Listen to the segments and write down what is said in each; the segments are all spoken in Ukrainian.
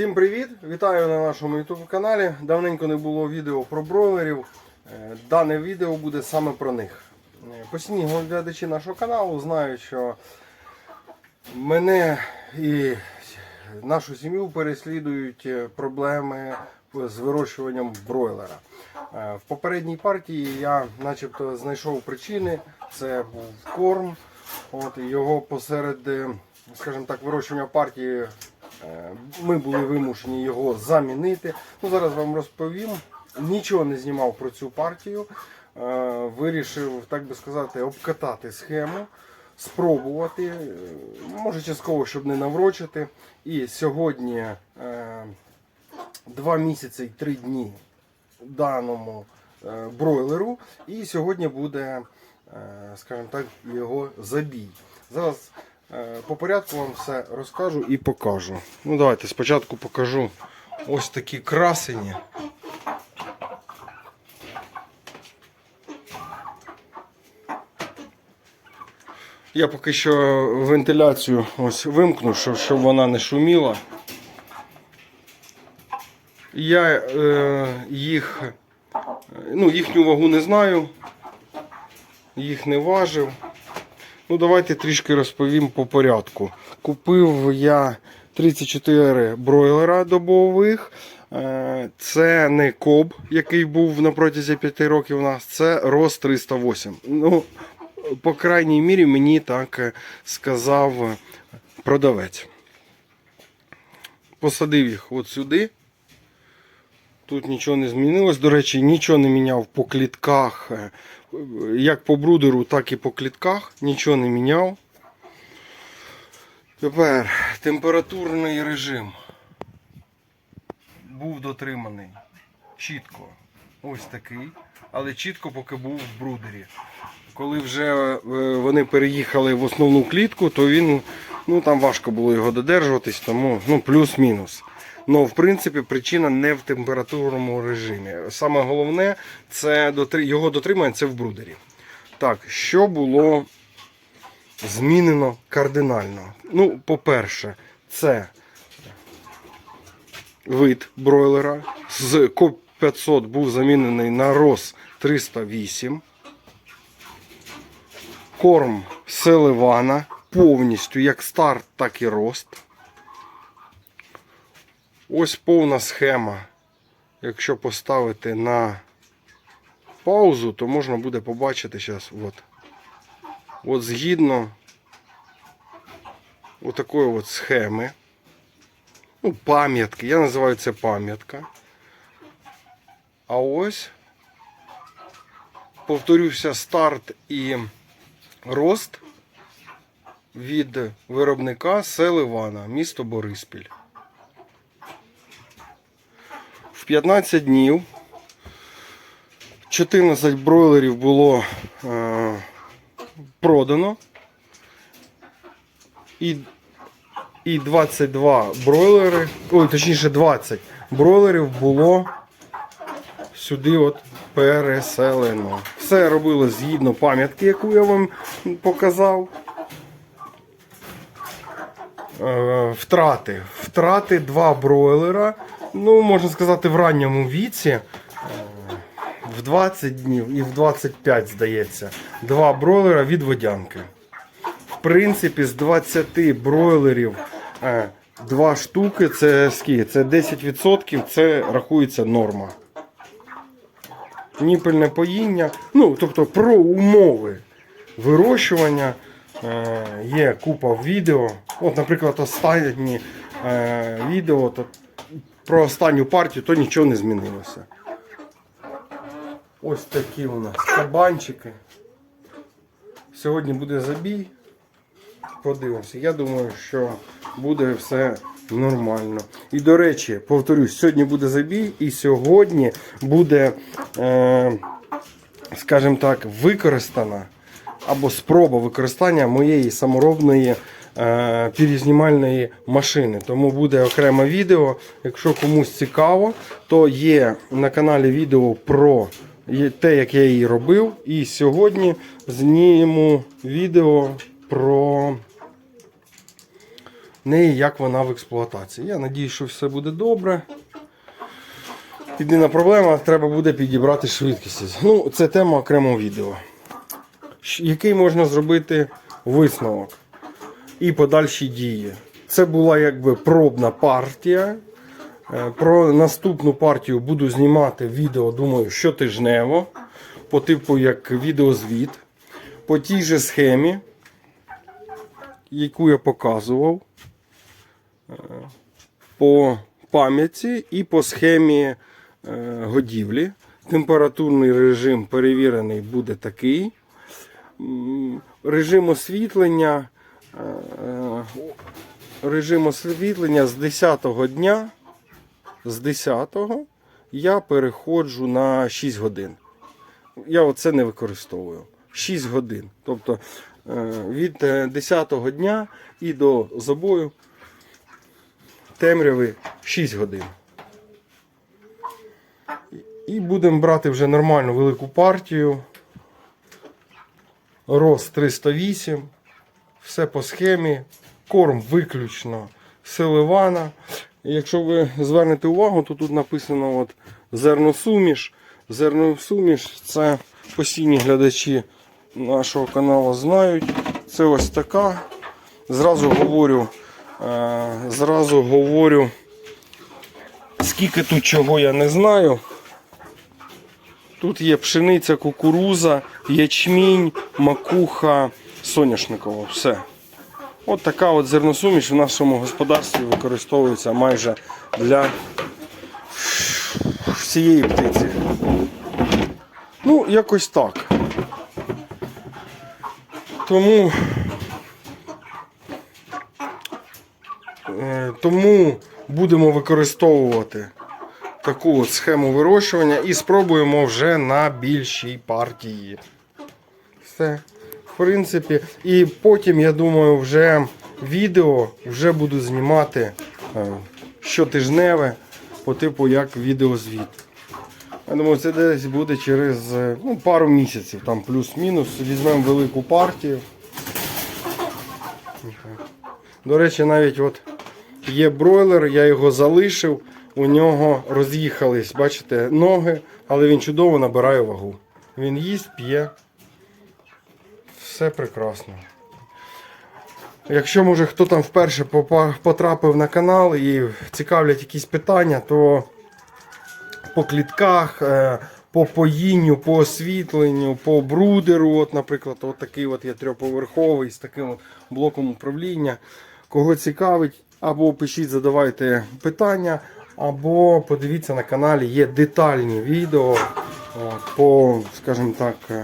Всім привіт! Вітаю на нашому YouTube каналі. Давненько не було відео про бройлерів. Е, Дане відео буде саме про них. Е, Постійні глядачі нашого каналу знають, що мене і нашу сім'ю переслідують е, проблеми з вирощуванням бройлера. В попередній партії я начебто знайшов причини. Це був корм. От, його посеред, скажімо так, вирощування партії ми були вимушені його замінити. Ну, зараз вам розповім. Нічого не знімав про цю партію. Е, Вирішив, так би сказати, обкатати схему, спробувати. е, Може частково, щоб не наврочити. І сьогодні е, два місяці і три дні даному е, бройлеру. І сьогодні буде, е, скажімо так, його забій. Зараз е, по порядку вам все розкажу і покажу. Ну давайте спочатку покажу ось такі красені. Я поки що вентиляцію ось вимкну, щоб, вона не шуміла. Я е, їх, е, ну, їхню вагу не знаю, їх не важив. Ну, давайте трішки розповім по порядку. Купив я 34 бройлера добових. Е, Це не коб, який був на протязі 5 років у нас, це РОС 308. Ну, по крайній мірі, мені так е, сказав продавець. Посадив їх от сюди. Тут нічого не змінилось. До речі, нічого не міняв по клітках. Як по брудеру, так і по клітках. Нічого не міняв. Тепер температурний режим був дотриманий чітко. Ось такий. Але чітко поки був в брудері. Коли вже е, вони переїхали в основну клітку, то він ну там важко було його додержуватись, тому ну плюс-мінус. Ну, в принципі, причина не в температурному режимі. Саме головне, це його дотримання це в брудері. Так, що було змінено кардинально? Ну, по-перше, це вид бройлера. З КОП 500 був замінений на РОС 308. Корм Селивана повністю як старт, так і рост. Ось повна схема. Якщо поставити на паузу, то можна буде побачити зараз. От, от згідно отакої от схеми. Ну, пам'ятки. Я називаю це пам'ятка. А ось повторюся старт і рост від виробника Селивана, місто Бориспіль. В 15 днів 14 бройлерів було е, продано. І, і 22 бройлери, ой, точніше 20 бройлерів було сюди от переселено. Все робили згідно пам'ятки, яку я вам показав. Е, Втрати. Втрати два бройлера. Ну, можна сказати, в ранньому віці. е, В 20 днів і в 25, здається. Два бройлера від водянки. В принципі, з 20 бройлерів е, два штуки це скільки? Це 10%, це рахується норма. Ніпельне поїння. Ну, тобто про умови вирощування е, є купа відео. От, наприклад, останні відео про останню партію, то нічого не змінилося. Ось такі у нас кабанчики. Сьогодні буде забій. Подивимося. Я думаю, що буде все нормально. І до речі, повторюсь, сьогодні буде забій, і сьогодні буде, е, скажімо так, використана або спроба використання моєї саморобної пірізнімальної машини. Тому буде окреме відео. Якщо комусь цікаво, то є на каналі відео про те, як я її робив. І сьогодні зніму відео про неї, як вона в експлуатації. Я надію, що все буде добре. Єдина проблема, треба буде підібрати швидкість. Ну, це тема окремого відео. Який можна зробити висновок і подальші дії. Це була якби пробна партія. Е, Про наступну партію буду знімати відео, думаю, щотижнево, по типу як відеозвіт, по тій же схемі, яку я показував, е, по пам'яті і по схемі е, годівлі. Температурний режим перевірений буде такий. Режим освітлення. Е, е, Режим освітлення з 10-го дня з 10-го я переходжу на 6 годин. Я оце не використовую. 6 годин. Тобто е, від 10-го дня і до забою темряви 6 годин. І будемо брати вже нормальну велику партію. Роз 308. Все по схемі. Корм виключно селивана. Якщо ви звернете увагу, то тут написано от зерносуміш. Зерносуміш це постійні глядачі нашого каналу знають. Це ось така. Зразу говорю, е, зразу говорю, скільки тут чого я не знаю. Тут є пшениця, кукуруза, ячмінь, макуха, соняшникова. Все. От така от зерносуміш в нашому господарстві використовується майже для всієї птиці. Ну, якось так. Тому, е, тому будемо використовувати таку от схему вирощування і спробуємо вже на більшій партії. Все. Принципі, і потім, я думаю, вже відео вже буду знімати е, щотижневе по типу як відеозвіт. Я думаю, це десь буде через е, ну, пару місяців, там плюс-мінус. Візьмемо велику партію. До речі, навіть от є бройлер, я його залишив, у нього роз'їхались, бачите, ноги, але він чудово набирає вагу. Він їсть, п'є. Все прекрасно. Якщо може хто там вперше потрапив на канал і цікавлять якісь питання, то по клітках, е, по поїнню, по освітленню, по брудеру, от, наприклад, от такий от є трьохповерховий з таким от блоком управління. Кого цікавить, або пишіть, задавайте питання, або подивіться на каналі, є детальні відео по, скажімо так, е,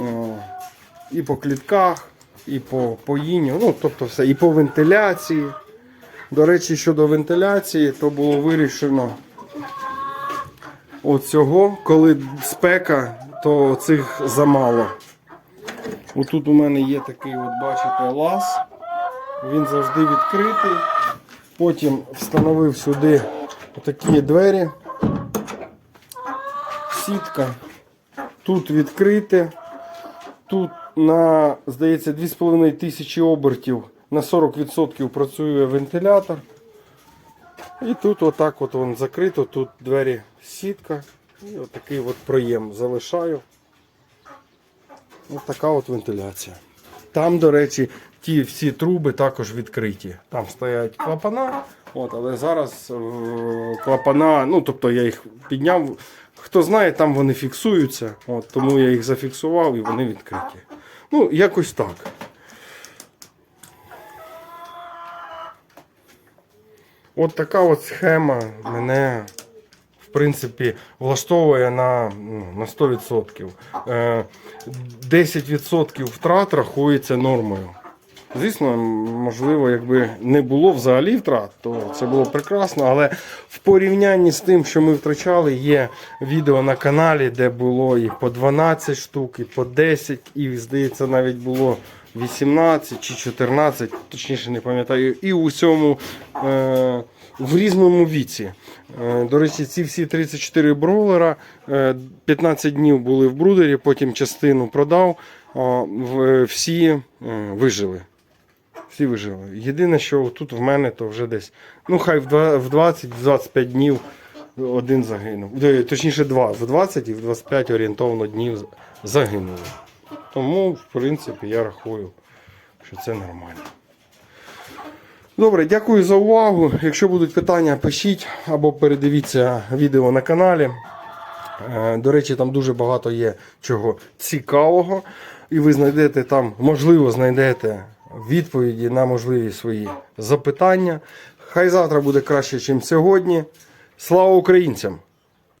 е, і по клітках, і по поїнню, ну, тобто все, і по вентиляції. До речі, щодо вентиляції, то було вирішено оцього, коли спека, то цих замало. Отут у мене є такий, от, бачите, лаз. Він завжди відкритий. Потім встановив сюди такі двері. Сітка. Тут відкрите. Тут на, здається, 2,5 тисячі обертів на 40% працює вентилятор. І тут отак от він закрито, тут двері сітка. І отакий от проєм залишаю. Ось така от вентиляція. Там, до речі, ті всі труби також відкриті. Там стоять клапана, от, але зараз е, клапана, ну тобто я їх підняв. Хто знає, там вони фіксуються, от, тому я їх зафіксував і вони відкриті. Ну, якось так. От така от схема мене, в принципі, влаштовує на, ну, на 100%. Е, 10% втрат рахується нормою. Звісно, можливо, якби не було взагалі втрат, то це було прекрасно. Але в порівнянні з тим, що ми втрачали, є відео на каналі, де було і по 12 штук, і по 10, і здається, навіть було 18 чи 14, точніше не пам'ятаю, і у цьому е, в різному віці. Е, до речі, ці всі 34 броулера, е, 15 днів були в брудері, потім частину продав, а всі е, вижили. Всі вижили. Єдине, що тут в мене, то вже десь, ну хай в 20-25 днів один загинув. Е, Точніше, два. В 20 і в 25 орієнтовно днів загинули. Тому, в принципі, я рахую, що це нормально. Добре, дякую за увагу. Якщо будуть питання, пишіть або передивіться відео на каналі. Е, До речі, там дуже багато є чого цікавого. І ви знайдете там, можливо, знайдете відповіді на можливі свої запитання. Хай завтра буде краще, ніж сьогодні. Слава українцям!